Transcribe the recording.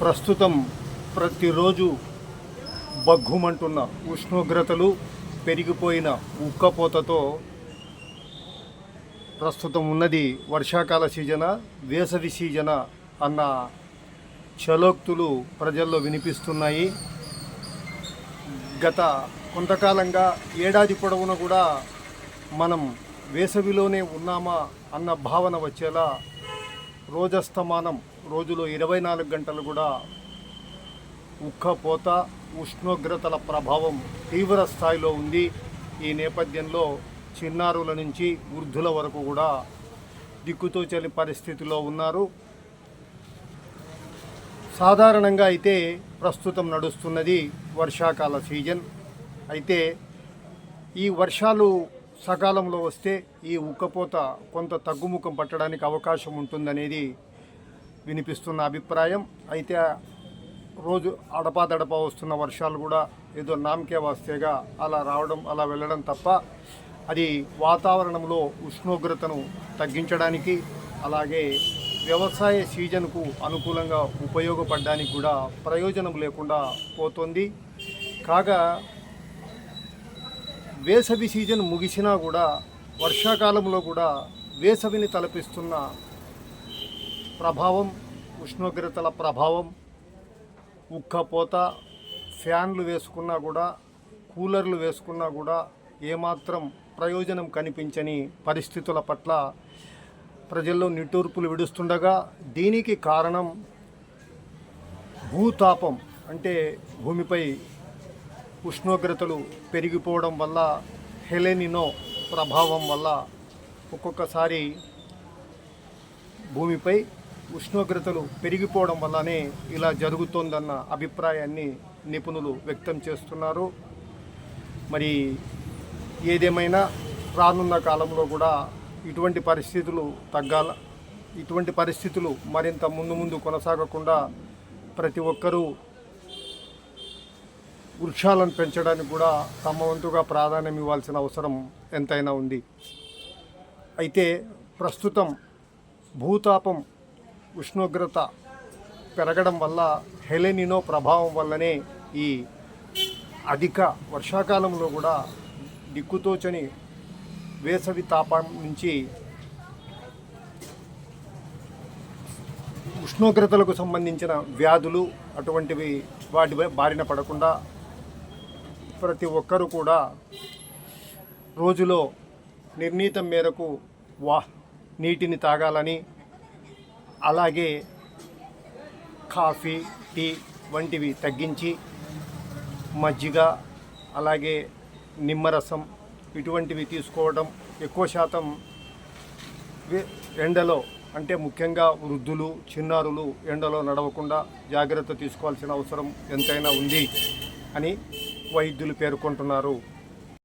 ప్రస్తుతం ప్రతిరోజు బగ్గుమంటున్న ఉష్ణోగ్రతలు పెరిగిపోయిన ఉక్కపోతతో ప్రస్తుతం ఉన్నది వర్షాకాల సీజన వేసవి సీజన అన్న చలోక్తులు ప్రజల్లో వినిపిస్తున్నాయి. గత కొంతకాలంగా ఏడాది పొడవునా కూడా మనం వేసవిలోనే ఉన్నామా అన్న భావన వచ్చేలా రోజస్తమానం రోజులో ఇరవై నాలుగు గంటలు కూడా ఉక్కపోత ఉష్ణోగ్రతల ప్రభావం తీవ్ర స్థాయిలో ఉంది. ఈ నేపథ్యంలో చిన్నారుల నుంచి వృద్ధుల వరకు కూడా దిక్కుతోచని పరిస్థితిలో ఉన్నారు. సాధారణంగా అయితే ప్రస్తుతం నడుస్తున్నది వర్షాకాల సీజన్. అయితే ఈ వర్షాలు సకాలంలో వస్తే ఈ ఉక్కపోత కొంత తగ్గుముఖం పట్టడానికి అవకాశం ఉంటుందనేది వినిపిస్తున్న అభిప్రాయం. అయితే రోజు అడపాదడపా వస్తున్న వర్షాలు కూడా ఏదో నామకే వస్తేగా అలా రావడం అలా వెళ్ళడం తప్ప అది వాతావరణంలో ఉష్ణోగ్రతను తగ్గించడానికి అలాగే వ్యవసాయ సీజన్కు అనుకూలంగా ఉపయోగపడడానికి కూడా ప్రయోజనం లేకుండా పోతుంది. కాగా వేసవి సీజన్ ముగిసినా కూడా వర్షాకాలంలో కూడా వేసవిని తలపిస్తున్న ప్రభావం ఉష్ణోగ్రతల ప్రభావం ఉక్కపోత ఫ్యాన్లు వేసుకున్నా కూడా కూలర్లు వేసుకున్నా కూడా ఏమాత్రం ప్రయోజనం కనిపించని పరిస్థితుల పట్ల ప్రజల్లో నిట్టూర్పులు విడుస్తుండగా దీనికి కారణం భూతాపం అంటే భూమిపై ఉష్ణోగ్రతలు పెరిగిపోవడం వల్ల హెలెనినో ప్రభావం వల్ల ఒక్కొక్కసారి భూమిపై ఉష్ణోగ్రతలు పెరిగిపోవడం వల్లనే ఇలా జరుగుతోందన్న అభిప్రాయాన్ని నిపుణులు వ్యక్తం చేస్తున్నారు. మరి ఏదేమైనా రానున్న కాలంలో కూడా ఇటువంటి పరిస్థితులు తగ్గాల ఇటువంటి పరిస్థితులు మరింత ముందు ముందు కొనసాగకుండా ప్రతి ఒక్కరూ వృక్షాలను పెంచడానికి కూడా తమ వంతుగా ప్రాధాన్యం ఇవ్వాల్సిన అవసరం ఎంతైనా ఉంది. అయితే ప్రస్తుతం భూతాపం ఉష్ణోగ్రత పెరగడం వల్ల హెలెనినో ప్రభావం వల్లనే ఈ అధిక వర్షాకాలంలో కూడా దిక్కుతోచని వేసవి తాపం నుంచి ఉష్ణోగ్రతలకు సంబంధించిన వ్యాధులు అటువంటివి వాటి బారిన పడకుండా ప్రతి ఒక్కరూ కూడా రోజులో నిర్ణీతం మేరకు వా నీటిని తాగాలని అలాగే కాఫీ టీ వంటివి తగ్గించి మజ్జిగ అలాగే నిమ్మరసం ఇటువంటివి తీసుకోవడం ఎక్కువ శాతం ఎండలో అంటే ముఖ్యంగా వృద్ధులు చిన్నారులు ఎండలో నడవకుండా జాగ్రత్త తీసుకోవాల్సిన అవసరం ఎంతైనా ఉంది అని వైద్యులు పేర్కొంటున్నారు.